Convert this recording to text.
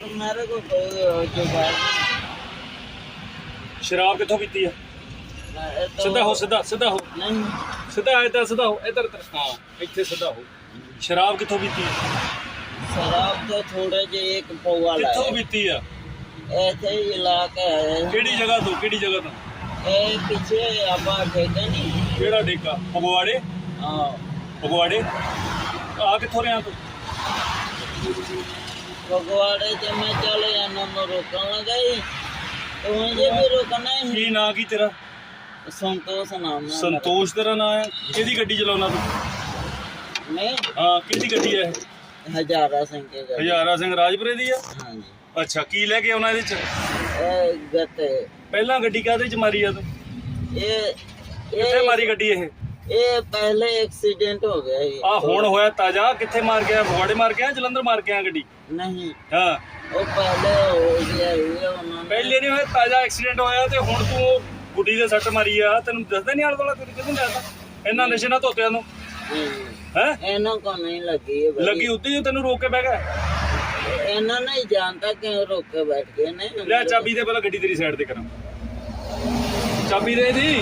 मेरे को कोई जो बात ਸ਼ਰਾਬ ਕਿੱਥੋਂ ਪੀਤੀ ਆ नहीं, तो- ਸਿੱਧਾ ਹੋ ਸਿੱਧਾ ਸਿੱਧਾ ਹੋ नहीं ਸਿੱਧਾ ਇੱਧਰ ਸਿੱਧਾ ਹੋ ਇੱਧਰ ਇੱਧਰ ਹਾਂ ਇੱਥੇ ਸਿੱਧਾ ਹੋ ਸ਼ਰਾਬ ਕਿੱਥੋਂ ਪੀਤੀ ਆ शराब तो थोड़े जे एक पौवा ਕਿੱਥੋਂ लाए ਪੀਤੀ ਆ ऐसे ही इलाका है ਕਿਹੜੀ ਜਗ੍ਹਾ ਤੋਂ ਕਿਹੜੀ ਜਗ੍ਹਾ ਤੋਂ ए पीछे आपा ठेके नहीं ਕਿਹੜਾ ਡੇਕਾ ਫਗਵਾੜੇ हाँ ਪਗਵਾੜੇ ਆ ਕਿੱਥੋਂ ਰਿਆਂ ਤੂੰ? ਪਗਵਾੜੇ ਤੇ ਮੈਂ ਚੱਲ ਜਾਣਾ ਮੈਂ ਰੋਕਣ ਲੱਗਾ ਤੂੰ ਜੇ ਵੀ ਰੋਕਣਾ ਹੈ। ਕੀ ਨਾਂ ਕੀ ਤੇਰਾ? ਸੰਤੋਸ਼ ਨਾਮ ਹੈ ਸੰਤੋਸ਼ ਤੇਰਾ ਨਾਂ ਹੈ? ਕਿਹਦੀ ਗੱਡੀ ਚਲਾਉਣਾ ਤੂੰ? ਮੈਂ? ਹਾਂ ਕਿਹਦੀ ਗੱਡੀ ਹੈ ਹਜ਼ਾਰਾ ਸਿੰਘ ਦੀ ਗੱਡੀ। ਹਜ਼ਾਰਾ ਸਿੰਘ ਰਾਜਪੁਰੇ ਦੀ ਆ? ਹਾਂਜੀ। ਅੱਛਾ ਕੀ ਲੈ ਕੇ ਆਉਣਾ ਇਹਦੇ ਚ? ਇਹ ਗੱਤੇ। ਪਹਿਲਾਂ ਗੱਡੀ ਕਾਹਦੇ ਚ ਮਾਰੀ ਆ ਤੂੰ? ਇਹ ਕਿੱਥੇ ਮਾਰੀ ਗੱਡੀ ਇਹ? ਇਹ ਪਹਿਲੇ ਐਕਸੀਡੈਂਟ ਹੋ ਗਿਆ ਇਹ ਆ ਹੁਣ ਹੋਇਆ ਤਾਜਾ। ਕਿੱਥੇ ਮਾਰ ਗਿਆ? ਫਗਵਾੜੇ ਮਾਰ ਗਿਆ ਜਲੰਧਰ ਮਾਰ ਗਿਆ ਗੱਡੀ? ਨਹੀਂ। ਹਾਂ। ਉਹ ਪਹਿਲੇ ਹੋ ਗਿਆ ਇਹ ਉਹਨਾਂ ਪਹਿਲੇ ਨਹੀਂ ਹੋਇਆ ਤਾਜਾ ਐਕਸੀਡੈਂਟ ਹੋਇਆ ਤੇ ਹੁਣ ਤੂੰ ਗੁੱਡੀ ਦੇ ਸੱਟ ਮਾਰੀ ਆ। ਤੈਨੂੰ ਦੱਸਦਾ ਨਹੀਂ ਆਲ ਵਾਲਾ ਤੈਨੂੰ ਕਿੱਥੇ ਲੱਗਦਾ ਇਹਨਾਂ ਨਸ਼ੇ ਨਾਲ ਧੋਤਿਆਂ ਨੂੰ। ਹੈ? ਇਹਨਾਂ ਕੋ ਨਹੀਂ ਲੱਗੀ ਇਹ ਲੱਗੀ ਉੱਤੇ ਹੀ ਤੈਨੂੰ ਰੋਕ ਕੇ ਬਹਿ ਗਿਆ? ਇਹਨਾਂ ਨੇ ਹੀ ਜਾਣਤਾ ਕਿਉਂ ਰੋਕ ਕੇ ਬੈਠ ਗਏ ਨੇ। ਲੈ ਚਾਬੀ ਦੇ ਪਹਿਲਾਂ ਗੱਡੀ ਤੇਰੀ ਸਾਈਡ ਤੇ ਕਰਾਂ। ਚਾਬੀ ਦੇ ਦੀ।